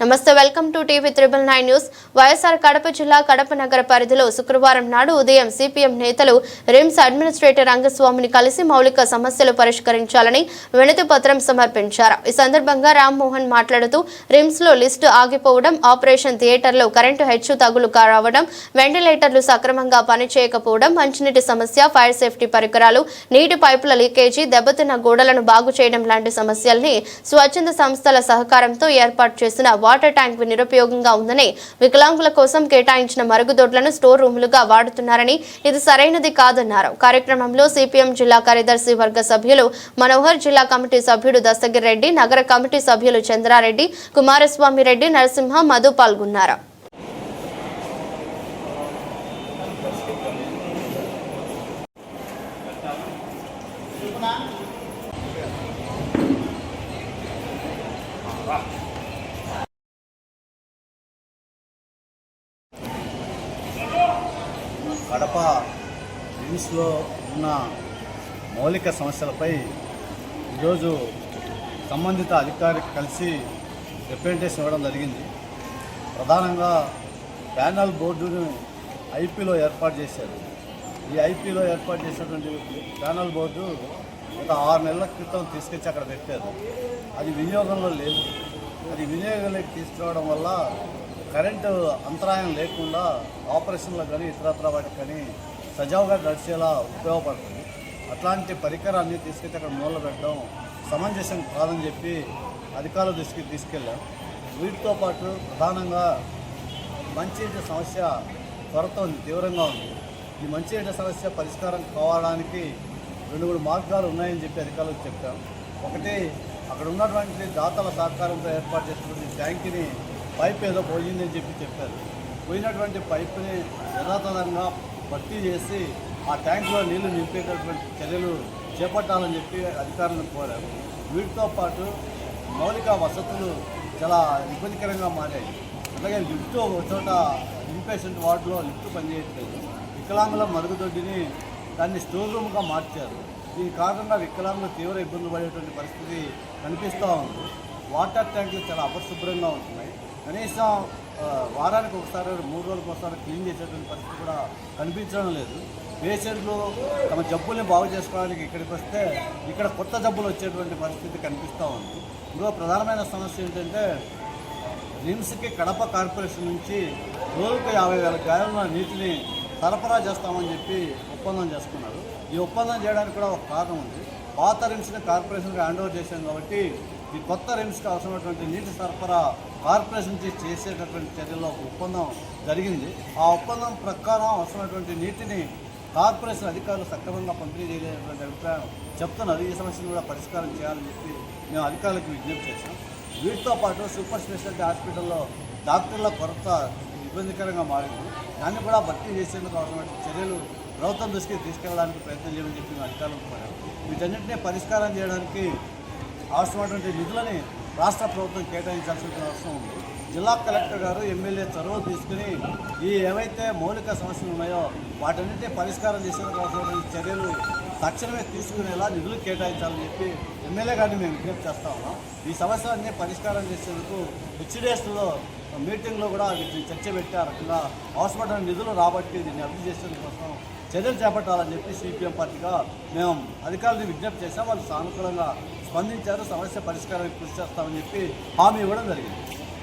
నమస్తే welcome to TV triple nine news. YSR Kadapa జిల్లా కడప నగర పరిధిలో శుక్రవారం నాడు ఉదయం సిపిఎం నేతలు రిమ్స్ అడ్మినిస్ట్రేటర్ రంగస్వామిని కలిసి మౌలిక సమస్యలు పరిష్కరించాలని వినతి పత్రం సమర్పించారు. ఈ సందర్భంగా రామ్మోహన్ మాట్లాడుతూ రిమ్స్లో లిస్టు ఆగిపోవడం ఆపరేషన్ థియేటర్లో కరెంటు హెచ్చు తగులు రావడం వెంటిలేటర్లు సక్రమంగా పనిచేయకపోవడం మంచినీటి సమస్య ఫైర్ సేఫ్టీ పరికరాలు నీటి పైపుల లీకేజీ దెబ్బతిన్న గోడలను బాగు చేయడం లాంటి సమస్యల్ని స్వచ్ఛంద సంస్థల సహకారంతో ఏర్పాటు చేసిన వాటర్ ట్యాంక్ నిరుపయోగంగా ఉందని వికలాంగుల కోసం కేటాయించిన మరుగుదొడ్లను స్టోర్ రూములుగా వాడుతున్నారని ఇది సరైనది కాదన్నారు. కార్యక్రమంలో సిపిఎం జిల్లా కార్యదర్శి వర్గ సభ్యులు మనోహర్ జిల్లా కమిటీ సభ్యుడు దస్తగిరెడ్డి నగర కమిటీ సభ్యులు చంద్రారెడ్డి కుమారస్వామి రెడ్డి నరసింహ మధు పాల్గొన్నారు. కడప రిమ్స్లో ఉన్న మౌలిక సమస్యలపై ఈరోజు సంబంధిత అధికారికి కలిసి రిప్రజెంటేషన్ ఇవ్వడం జరిగింది. ప్రధానంగా ప్యానల్ బోర్డును ఐపీలో ఏర్పాటు చేశారు. ఈ ఐపీలో ఏర్పాటు చేసినటువంటి ప్యానల్ బోర్డు ఒక ఆరు నెలల క్రితం తీసుకొచ్చి అక్కడ పెట్టారు. అది వినియోగంలో లేదు. అది వినియోగంలోకి తీసుకురావడం వల్ల కరెంటు అంతరాయం లేకుండా ఆపరేషన్లో కానీ ఇతరత్ర వాటికి కానీ సజావుగా నడిచేలా ఉపయోగపడుతుంది. అట్లాంటి పరికరాన్ని తీసుకెళ్తే అక్కడ మూల పెట్టడం సమంజసం కాదని చెప్పి అధికారుల దృష్టికి తీసుకెళ్ళాం. వీటితో పాటు ప్రధానంగా మంచినీటి సమస్య కొరత ఉంది తీవ్రంగా ఉంది. ఈ మంచినీటి సమస్య పరిష్కారం కావడానికి రెండు మూడు మార్గాలు ఉన్నాయని చెప్పి అధికారులకు చెప్పాం. ఒకటి అక్కడ ఉన్నటువంటి దాతల సహకారంతో ఏర్పాటు చేసినటువంటి ట్యాంక్ని పైప్ ఏదో పోయిందని చెప్పి చెప్పారు. పోయినటువంటి పైప్ని యథాతథంగా భర్తీ చేసి ఆ ట్యాంకులో నీళ్ళు నింపేటటువంటి చర్యలు చేపట్టాలని చెప్పి అధికారులను కోరారు. వీటితో పాటు మౌలిక వసతులు చాలా ఇబ్బందికరంగా మారాయి. అలాగే లిఫ్ట్ ఒక చోట ఇన్పేషెంట్ వార్డులో లిఫ్ట్ పనిచేయట్లేదు. వికలాంగుల మరుగుదొడ్డిని దాన్ని స్టోర్ రూమ్గా మార్చారు. దీని కారణంగా వికలాంగులు తీవ్ర ఇబ్బందులు పడేటువంటి పరిస్థితి కనిపిస్తూ ఉంది. వాటర్ ట్యాంకులు చాలా అపరిశుభ్రంగా ఉంటున్నాయి. కనీసం వారానికి ఒకసారి మూడు రోజులకు ఒకసారి క్లీన్ చేసేటువంటి పరిస్థితి కూడా కనిపించడం లేదు. పేషెంట్లు తమ జబ్బుల్ని బాగు చేసుకోవడానికి ఇక్కడికి వస్తే ఇక్కడ కొత్త జబ్బులు వచ్చేటువంటి పరిస్థితి కనిపిస్తూ ఉంది. ఇంకో ప్రధానమైన సమస్య ఏంటంటే రిమ్స్కి కడప కార్పొరేషన్ నుంచి రోజుకు యాభై వేల గాయాల నీటిని సరఫరా చేస్తామని చెప్పి ఒప్పందం చేసుకున్నారు. ఈ ఒప్పందం చేయడానికి కూడా ఒక కారణం ఉంది. పాత రిమ్స్ని కార్పొరేషన్కి హ్యాండ్ ఓవర్ చేశాం కాబట్టి ఈ కొత్త రిమ్స్కి అవసరమైనటువంటి నీటి సరఫరా కార్పొరేషన్ నుంచి చేసేటటువంటి చర్యల్లో ఒక ఒప్పందం జరిగింది. ఆ ఒప్పందం ప్రకారం అవసరమైనటువంటి నీటిని కార్పొరేషన్ అధికారులు సక్రమంగా పంపిణీ చేయలేనటువంటి అభిప్రాయం చెప్తున్నారు. ఈ సమస్యను కూడా పరిష్కారం చేయాలని చెప్పి మేము అధికారులకు విజ్ఞప్తి చేశాం. వీటితో పాటు సూపర్ స్పెషాలిటీ హాస్పిటల్లో డాక్టర్ల కొరత ఇబ్బందికరంగా మారింది. దాన్ని కూడా భర్తీ చేసేందుకు అవసరమైన చర్యలు ప్రభుత్వం దృష్టికి తీసుకెళ్ళడానికి ప్రయత్నం చేయమని చెప్పి మేము అధికారులకు కోరాం. వీటన్నింటినీ పరిష్కారం చేయడానికి అవసరమైనటువంటి నిధులని రాష్ట్ర ప్రభుత్వం కేటాయించాల్సిన అవసరం ఉంది. జిల్లా కలెక్టర్ గారు ఎమ్మెల్యే చొరవ తీసుకుని ఈ ఏవైతే మౌలిక సమస్యలు ఉన్నాయో వాటన్నింటినీ పరిష్కారం చేసేందుకు అవసరమైన చర్యలు తక్షణమే తీసుకునేలా నిధులు కేటాయించాలని చెప్పి ఎమ్మెల్యే గారిని మేము విజ్ఞప్తి చేస్తా ఉన్నాం. ఈ సమస్యలన్నీ పరిష్కారం చేసేందుకు హెచ్డిఎస్లో మీటింగ్లో కూడా వీటిని చర్చ పెట్టి ఆ రకంగా అవసరమైన నిధులు రాబట్టి దీన్ని అభివృద్ధి చేసేందుకోసం చర్యలు చేపట్టాలని చెప్పి సిపిఎం పార్టీగా మేము అధికారులను విజ్ఞప్తి చేసాం వాళ్ళు సానుకూలంగా స్పందించారు. సమస్య పరిష్కారానికి కృషి చేస్తామని చెప్పి హామీ ఇవ్వడం జరిగింది.